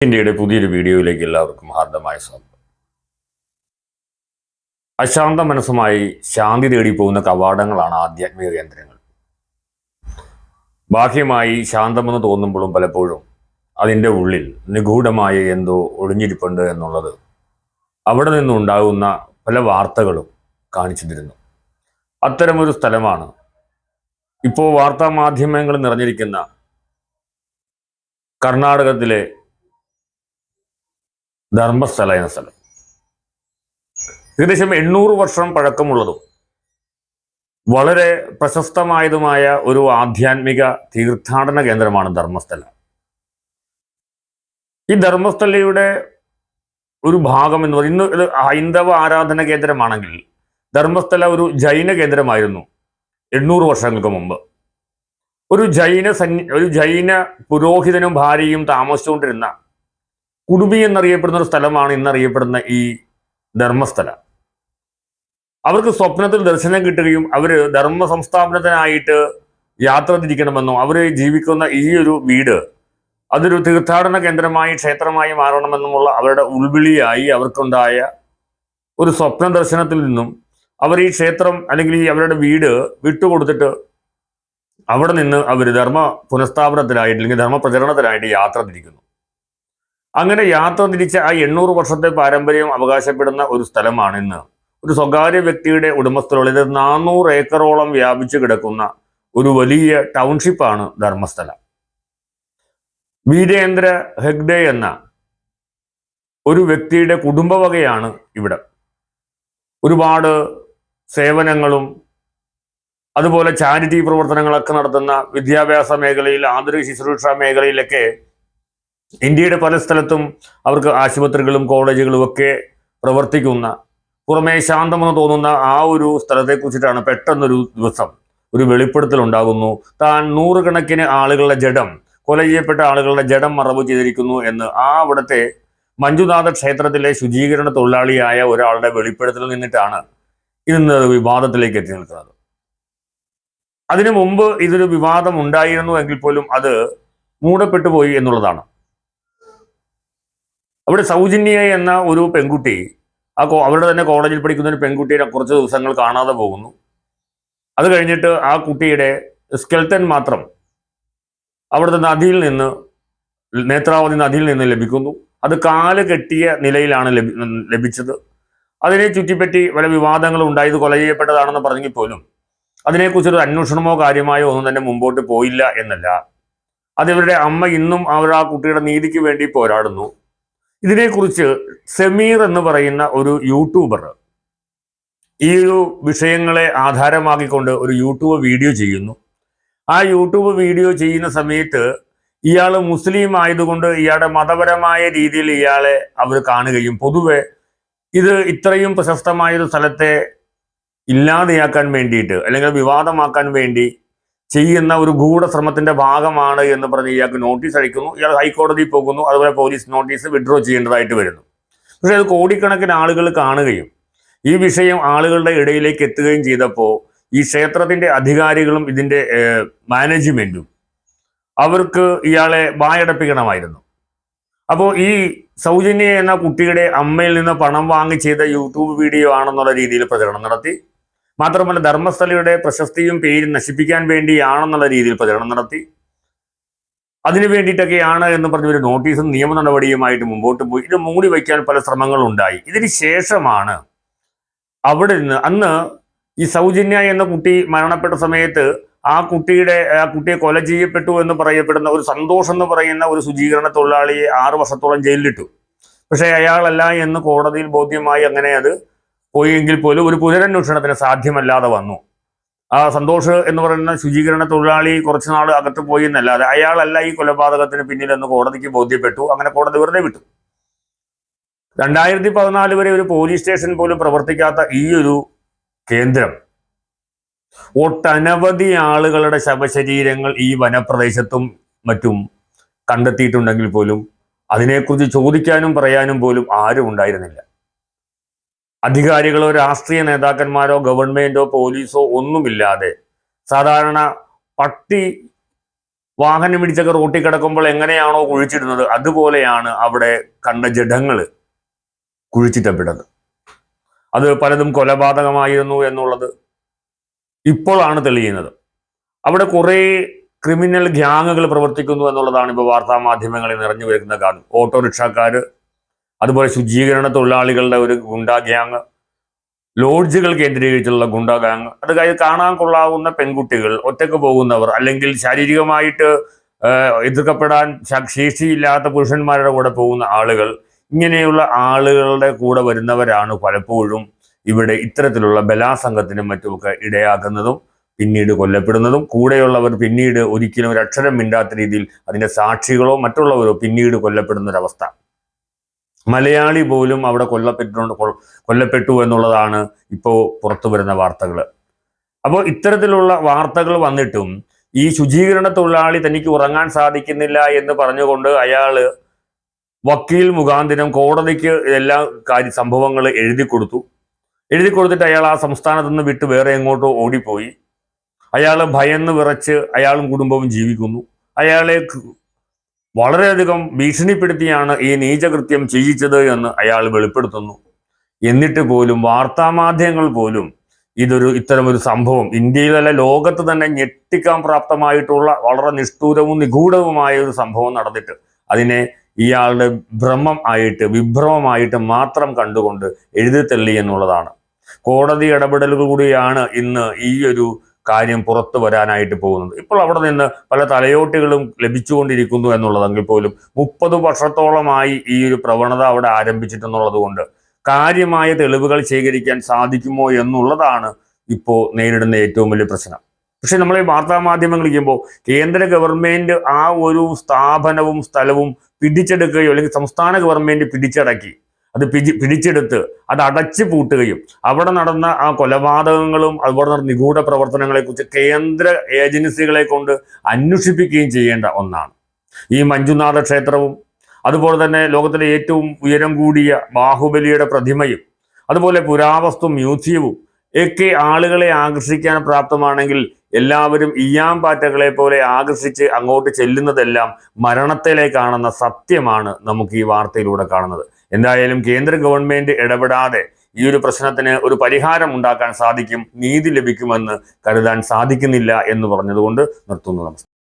ഇന്ത്യയുടെ പുതിയൊരു വീഡിയോയിലേക്ക് എല്ലാവർക്കും ഹാർദമായ സ്വാഗതം. അശാന്ത മനസ്സുമായി ശാന്തി തേടി പോകുന്ന കവാടങ്ങളാണ് ആധ്യാത്മിക കേന്ദ്രങ്ങൾ. ബാഹ്യമായി ശാന്തമെന്ന് തോന്നുമ്പോഴും പലപ്പോഴും അതിന്റെ ഉള്ളിൽ നിഗൂഢമായ എന്തോ ഒളിഞ്ഞിരിപ്പുണ്ട് എന്നുള്ളത് അവിടെ നിന്നുണ്ടാകുന്ന പല വാർത്തകളും കാണിച്ചു തരുന്നു അത്തരമൊരു സ്ഥലമാണ് ഇപ്പോൾ വാർത്താ മാധ്യമങ്ങൾ നിറഞ്ഞിരിക്കുന്ന കർണാടകത്തിലെ ധർമ്മസ്ഥല എന്ന സ്ഥലം. ഏകദേശം എണ്ണൂറ് വർഷം പഴക്കമുള്ളതും വളരെ പ്രശസ്തമായതുമായ ഒരു ആധ്യാത്മിക തീർത്ഥാടന കേന്ദ്രമാണ് ധർമ്മസ്ഥല. ഈ ധർമ്മസ്ഥലയുടെ ഒരു ഭാഗം എന്ന് പറയുന്നത് ഇന്ന് ഇത് ഹൈന്ദവ ആരാധന കേന്ദ്രമാണെങ്കിൽ ധർമ്മസ്ഥല ഒരു ജൈന കേന്ദ്രമായിരുന്നു എണ്ണൂറ് വർഷങ്ങൾക്ക് മുമ്പ്. ഒരു ജൈന സന്യ ഒരു ജൈന പുരോഹിതനും ഭാര്യയും താമസിച്ചുകൊണ്ടിരുന്ന കുടുംബി എന്നറിയപ്പെടുന്ന ഒരു സ്ഥലമാണ് ഇന്നറിയപ്പെടുന്ന ഈ ധർമ്മസ്ഥല. അവർക്ക് സ്വപ്നത്തിൽ ദർശനം കിട്ടുകയും അവർ ധർമ്മ സംസ്ഥാപനത്തിനായിട്ട് യാത്ര തിരിക്കണമെന്നും അവർ ജീവിക്കുന്ന ഈ ഒരു വീട് അതൊരു തീർത്ഥാടന കേന്ദ്രമായി ക്ഷേത്രമായി മാറണമെന്നുമുള്ള അവരുടെ ഉൾവിളിയായി അവർക്കുണ്ടായ ഒരു സ്വപ്ന ദർശനത്തിൽ നിന്നും അവർ ഈ ക്ഷേത്രം അല്ലെങ്കിൽ ഈ അവരുടെ വീട് വിട്ടുകൊടുത്തിട്ട് അവിടെ നിന്ന് അവർ ധർമ്മ പുനഃസ്ഥാപനത്തിനായിട്ട് അല്ലെങ്കിൽ ധർമ്മ പ്രചരണത്തിനായിട്ട് യാത്ര തിരിക്കുന്നു. അങ്ങനെ യാത്ര തിരിച്ച ആ എണ്ണൂറ് വർഷത്തെ പാരമ്പര്യം അവകാശപ്പെടുന്ന ഒരു സ്ഥലമാണ് ഇന്ന്. ഒരു സ്വകാര്യ വ്യക്തിയുടെ ഉടമസ്ഥലുള്ള ഇത് നാനൂറ് ഏക്കറോളം വ്യാപിച്ചു കിടക്കുന്ന ഒരു വലിയ ടൗൺഷിപ്പാണ് ധർമ്മസ്ഥല. വീരേന്ദ്ര ഹെഗ്ഡെ എന്ന ഒരു വ്യക്തിയുടെ കുടുംബവകയാണ് ഇവിടെ. ഒരുപാട് സേവനങ്ങളും അതുപോലെ ചാരിറ്റി പ്രവർത്തനങ്ങളൊക്കെ നടത്തുന്ന വിദ്യാഭ്യാസ മേഖലയിൽ ആന്തരിക ശുശ്രൂഷ മേഖലയിലൊക്കെ ഇന്ത്യയുടെ പല സ്ഥലത്തും അവർക്ക് ആശുപത്രികളും കോളേജുകളും ഒക്കെ പ്രവർത്തിക്കുന്ന പുറമേ ശാന്തമെന്ന് തോന്നുന്ന ആ ഒരു സ്ഥലത്തെക്കുറിച്ചിട്ടാണ് പെട്ടെന്നൊരു ദിവസം ഒരു വെളിപ്പെടുത്തൽ ഉണ്ടാകുന്നു. താൻ നൂറുകണക്കിന് ആളുകളുടെ ജഡം കൊല ചെയ്യപ്പെട്ട ആളുകളുടെ ജഡം മറവ് ചെയ്തിരിക്കുന്നു എന്ന് ആ അവിടുത്തെ മഞ്ജുനാഥ ക്ഷേത്രത്തിലെ ശുചീകരണ തൊഴിലാളിയായ ഒരാളുടെ വെളിപ്പെടുത്തൽ നിന്നിട്ടാണ് ഇന്ന് വിവാദത്തിലേക്ക് എത്തി നിൽക്കുന്നത്. അതിനു മുമ്പ് ഇതൊരു വിവാദം ഉണ്ടായിരുന്നു എങ്കിൽ പോലും അത് മൂടപ്പെട്ടു പോയി എന്നുള്ളതാണ്. അവിടെ സൗജന്യ എന്ന ഒരു പെൺകുട്ടി ആ അവരുടെ തന്നെ കോളേജിൽ പഠിക്കുന്ന ഒരു പെൺകുട്ടിയെ കുറച്ച് ദിവസങ്ങൾ കാണാതെ പോകുന്നു. അത് കഴിഞ്ഞിട്ട് ആ കുട്ടിയുടെ സ്കെൽത്തൻ മാത്രം അവിടുത്തെ നദിയിൽ നിന്ന് നേത്രാവതി നദിയിൽ നിന്ന് ലഭിക്കുന്നു. അത് കാൽ കെട്ടിയ നിലയിലാണ് ലഭിച്ചത്. അതിനെ ചുറ്റിപ്പറ്റി പല വിവാദങ്ങളും ഉണ്ടായത് കൊല ചെയ്യപ്പെട്ടതാണെന്ന് പറഞ്ഞെങ്കിൽ പോലും അതിനെക്കുറിച്ചൊരു അന്വേഷണമോ കാര്യമായോ ഒന്നും തന്നെ മുമ്പോട്ട് പോയില്ല എന്നല്ല. അതിവരുടെ അമ്മ ഇന്നും അവർ ആ കുട്ടിയുടെ നീതിക്ക് വേണ്ടി പോരാടുന്നു. ഇതിനെക്കുറിച്ച് സെമീർ എന്ന് പറയുന്ന ഒരു യൂട്യൂബർ ഈ ഒരു വിഷയങ്ങളെ ആധാരമാക്കിക്കൊണ്ട് ഒരു യൂട്യൂബ് വീഡിയോ ചെയ്യുന്നു. ആ യൂട്യൂബ് വീഡിയോ ചെയ്യുന്ന സമയത്ത് ഇയാൾ മുസ്ലിം ആയതുകൊണ്ട് ഇയാളുടെ മതപരമായ രീതിയിൽ ഇയാളെ അവർ കാണുകയും പൊതുവെ ഇത് ഇത്രയും പ്രശസ്തമായൊരു സ്ഥലത്തെ ഇല്ലാതെയാക്കാൻ വേണ്ടിയിട്ട് അല്ലെങ്കിൽ വിവാദമാക്കാൻ വേണ്ടി ചെയ്യുന്ന ഒരു ഗൂഢശ്രമത്തിന്റെ ഭാഗമാണ് എന്ന് പറഞ്ഞ് ഇയാൾക്ക് നോട്ടീസ് അയക്കുന്നു. ഇയാൾ ഹൈക്കോടതിയിൽ പോകുന്നു. അതുപോലെ പോലീസ് നോട്ടീസ് വിഡ്രോ ചെയ്യേണ്ടതായിട്ട് വരുന്നു. പക്ഷെ അത് കോടിക്കണക്കിന് ആളുകൾ കാണുകയും ഈ വിഷയം ആളുകളുടെ ഇടയിലേക്ക് എത്തുകയും ചെയ്തപ്പോൾ ഈ ക്ഷേത്രത്തിന്റെ അധികാരികളും ഇതിന്റെ മാനേജ്മെന്റും അവർക്ക് ഇയാളെ വായടപ്പിക്കണമായിരുന്നു. അപ്പോൾ ഈ സൗജന്യ എന്ന കുട്ടിയുടെ അമ്മയിൽ നിന്ന് പണം വാങ്ങി ചെയ്ത യൂട്യൂബ് വീഡിയോ ആണെന്നുള്ള രീതിയിൽ പ്രചരണം നടത്തി. മാത്രമല്ല ധർമ്മസ്ഥലയുടെ പ്രശസ്തിയും പേരും നശിപ്പിക്കാൻ വേണ്ടിയാണെന്നുള്ള രീതിയിൽ പ്രചരണം നടത്തി. അതിനു വേണ്ടിയിട്ടൊക്കെയാണ് എന്ന് പറഞ്ഞ ഒരു നോട്ടീസും നിയമ നടപടിയുമായിട്ട് മുമ്പോട്ട് പോയി. ഇത് മൂടി വയ്ക്കാൻ പല ശ്രമങ്ങളും ഉണ്ടായി ഇതിന് ശേഷമാണ് അവിടെ നിന്ന് അന്ന് ഈ സൗജന്യ എന്ന കുട്ടി മരണപ്പെട്ട സമയത്ത് ആ കുട്ടിയുടെ ആ കുട്ടിയെ കൊല ചെയ്യപ്പെട്ടു എന്ന് പറയപ്പെടുന്ന ഒരു സന്തോഷം എന്ന് പറയുന്ന ഒരു ശുചീകരണ തൊഴിലാളിയെ ആറ് വർഷത്തോളം ജയിലിലിട്ടു. പക്ഷേ അയാളല്ല എന്ന് കോടതിയിൽ ബോധ്യമായി അങ്ങനെ അത് പോയെങ്കിൽ പോലും ഒരു പുനരന്വേഷണത്തിന് സാധ്യമല്ലാതെ വന്നു. ആ സന്തോഷ് എന്ന് പറയുന്ന ശുചീകരണ തൊഴിലാളി കുറച്ച് നാൾ അകത്ത് പോയി എന്നല്ലാതെ അയാളല്ല ഈ കൊലപാതകത്തിന് പിന്നിലെന്ന് കോടതിക്ക് ബോധ്യപ്പെട്ടു. അങ്ങനെ കോടതി വെറുതെ വിട്ടു. രണ്ടായിരത്തി പതിനാല് വരെ ഒരു പോലീസ് സ്റ്റേഷൻ പോലും പ്രവർത്തിക്കാത്ത ഈ ഒരു കേന്ദ്രം ഒട്ടനവധി ആളുകളുടെ ശവശരീരങ്ങൾ ഈ വനപ്രദേശത്തും മറ്റും കണ്ടെത്തിയിട്ടുണ്ടെങ്കിൽ പോലും അതിനെക്കുറിച്ച് ചോദിക്കാനും പറയാനും പോലും ആരും ഉണ്ടായിരുന്നില്ല. അധികാരികളോ രാഷ്ട്രീയ നേതാക്കന്മാരോ ഗവൺമെന്റോ പോലീസോ ഒന്നുമില്ലാതെ സാധാരണ പട്ടി വാഹനം ഇടിച്ചൊക്കെ റോട്ടിൽ കിടക്കുമ്പോൾ എങ്ങനെയാണോ കുഴിച്ചിടുന്നത് അതുപോലെയാണ് അവിടെ കണ്ട ജഡങ്ങൾ കുഴിച്ചിട്ടപ്പെട്ടത് അത് പലതും കൊലപാതകമായിരുന്നു എന്നുള്ളത് ഇപ്പോഴാണ് തെളിയുന്നത്. അവിടെ കുറേ ക്രിമിനൽ ഗ്യാങ്ങുകൾ പ്രവർത്തിക്കുന്നു എന്നുള്ളതാണ് ഇപ്പോൾ വാർത്താ മാധ്യമങ്ങളിൽ നിറഞ്ഞു വരുന്ന കാരണം ഓട്ടോറിക്ഷക്കാർ അതുപോലെ ശുചീകരണ തൊഴിലാളികളുടെ ഒരു ഗുണ്ടാ ഗ്യാങ് ലോഡ്ജുകൾ കേന്ദ്രീകരിച്ചുള്ള ഗുണ്ടാ ഗ്യാങ് അത് കാണാൻ കൊള്ളാവുന്ന പെൺകുട്ടികൾ ഒറ്റയ്ക്ക് പോകുന്നവർ അല്ലെങ്കിൽ ശാരീരികമായിട്ട് എതിർക്കപ്പെടാൻ ശേഷിയില്ലാത്ത പുരുഷന്മാരുടെ കൂടെ പോകുന്ന ആളുകൾ ഇങ്ങനെയുള്ള ആളുകളുടെ കൂടെ വരുന്നവരാണ് പലപ്പോഴും ഇവിടെ ഇത്തരത്തിലുള്ള ബലാസംഘത്തിനും മറ്റുമൊക്കെ ഇടയാക്കുന്നതും പിന്നീട് കൊല്ലപ്പെടുന്നതും. കൂടെയുള്ളവർ പിന്നീട് ഒരിക്കലും ഒരു അക്ഷരം മിണ്ടാത്ത രീതിയിൽ അതിന്റെ സാക്ഷികളോ മറ്റുള്ളവരോ പിന്നീട് കൊല്ലപ്പെടുന്ന ഒരവസ്ഥ മലയാളി പോലും അവിടെ കൊല്ലപ്പെട്ടിട്ടുണ്ട് കൊല്ലപ്പെട്ടു എന്നുള്ളതാണ് ഇപ്പോൾ പുറത്തു വരുന്ന വാർത്തകൾ അപ്പോൾ ഇത്തരത്തിലുള്ള വാർത്തകൾ വന്നിട്ടും ഈ ശുചീകരണ തൊഴിലാളി തനിക്ക് ഉറങ്ങാൻ സാധിക്കുന്നില്ല എന്ന് പറഞ്ഞുകൊണ്ട് അയാൾ വക്കീൽ മുഖാന്തിരം കോടതിക്ക് എല്ലാ കാര്യ സംഭവങ്ങൾ എഴുതി കൊടുത്തു. എഴുതി കൊടുത്തിട്ട് അയാൾ ആ സംസ്ഥാനത്ത് നിന്ന് വിട്ട് വേറെ എങ്ങോട്ടോ ഓടിപ്പോയി. അയാൾ ഭയന്ന് വിറച്ച് അയാളും കുടുംബവും ജീവിക്കുന്നു. അയാളെ വളരെയധികം ഭീഷണിപ്പെടുത്തിയാണ് ഈ നീചകൃത്യം ചെയ്യിച്ചത് എന്ന് അയാൾ വെളിപ്പെടുത്തുന്നു. എന്നിട്ട് പോലും വാർത്താമാധ്യമങ്ങൾ പോലും ഇതൊരു ഇത്തരമൊരു സംഭവം ഇന്ത്യയിലല്ല ലോകത്ത് തന്നെ ഞെട്ടിക്കാൻ പ്രാപ്തമായിട്ടുള്ള വളരെ നിഷ്ഠൂരവും നിഗൂഢവുമായ ഒരു സംഭവം നടന്നിട്ട് അതിനെ ഇയാളുടെ ഭ്രമം ആയിട്ട് വിഭ്രമമായിട്ട് മാത്രം കണ്ടുകൊണ്ട് എഴുതി തള്ളി എന്നുള്ളതാണ്. കോടതി ഇടപെടലുകൾ കൂടിയാണ് ഇന്ന് ഈ ഒരു കാര്യം പുറത്തു വരാനായിട്ട് പോകുന്നത് ഇപ്പോൾ അവിടെ നിന്ന് പല തലയോട്ടികളും ലഭിച്ചുകൊണ്ടിരിക്കുന്നു എന്നുള്ളതെങ്കിൽ പോലും മുപ്പത് വർഷത്തോളമായി ഈ ഒരു പ്രവണത അവിടെ ആരംഭിച്ചിട്ടെന്നുള്ളത് കൊണ്ട് കാര്യമായ തെളിവുകൾ ശേഖരിക്കാൻ സാധിക്കുമോ എന്നുള്ളതാണ് ഇപ്പോൾ നേരിടുന്ന ഏറ്റവും വലിയ പ്രശ്നം. പക്ഷെ നമ്മൾ ഈ വാർത്താ മാധ്യമങ്ങൾ ഇരിക്കുമ്പോൾ കേന്ദ്ര ഗവൺമെന്റ് ആ ഒരു സ്ഥാപനവും സ്ഥലവും പിടിച്ചെടുക്കുകയോ അല്ലെങ്കിൽ സംസ്ഥാന ഗവൺമെന്റ് പിടിച്ചടക്കി അത് പിടി പിടിച്ചെടുത്ത് അത് അടച്ചു പൂട്ടുകയും. അവിടെ നടന്ന ആ കൊലപാതകങ്ങളും അതുപോലെ നടന്ന നിഗൂഢ പ്രവർത്തനങ്ങളെ കുറിച്ച് കേന്ദ്ര ഏജൻസികളെ കൊണ്ട് അന്വേഷിപ്പിക്കുകയും ചെയ്യേണ്ട ഒന്നാണ്. ഈ മഞ്ജുനാഥ ക്ഷേത്രവും അതുപോലെ തന്നെ ലോകത്തിലെ ഏറ്റവും ഉയരം കൂടിയ ബാഹുബലിയുടെ പ്രതിമയും അതുപോലെ പുരാവസ്തു മ്യൂസിയവും ഒക്കെ ആളുകളെ ആകർഷിക്കാൻ പ്രാപ്തമാണെങ്കിൽ എല്ലാവരും ഇയാമ്പാറ്റകളെ പോലെ ആകർഷിച്ച് അങ്ങോട്ട് ചെല്ലുന്നതെല്ലാം മരണത്തിലേക്കാണെന്ന സത്യമാണ് നമുക്ക് ഈ വാർത്തയിലൂടെ കാണുന്നത്. എന്തായാലും കേന്ദ്ര ഗവൺമെന്റ് ഇടപെടാതെ ഈ ഒരു പ്രശ്നത്തിന് ഒരു പരിഹാരം ഉണ്ടാക്കാൻ സാധിക്കും നീതി ലഭിക്കുമെന്ന് കരുതാൻ സാധിക്കുന്നില്ല എന്ന് പറഞ്ഞതുകൊണ്ട് നിർത്തുന്നു. നമസ്കാരം.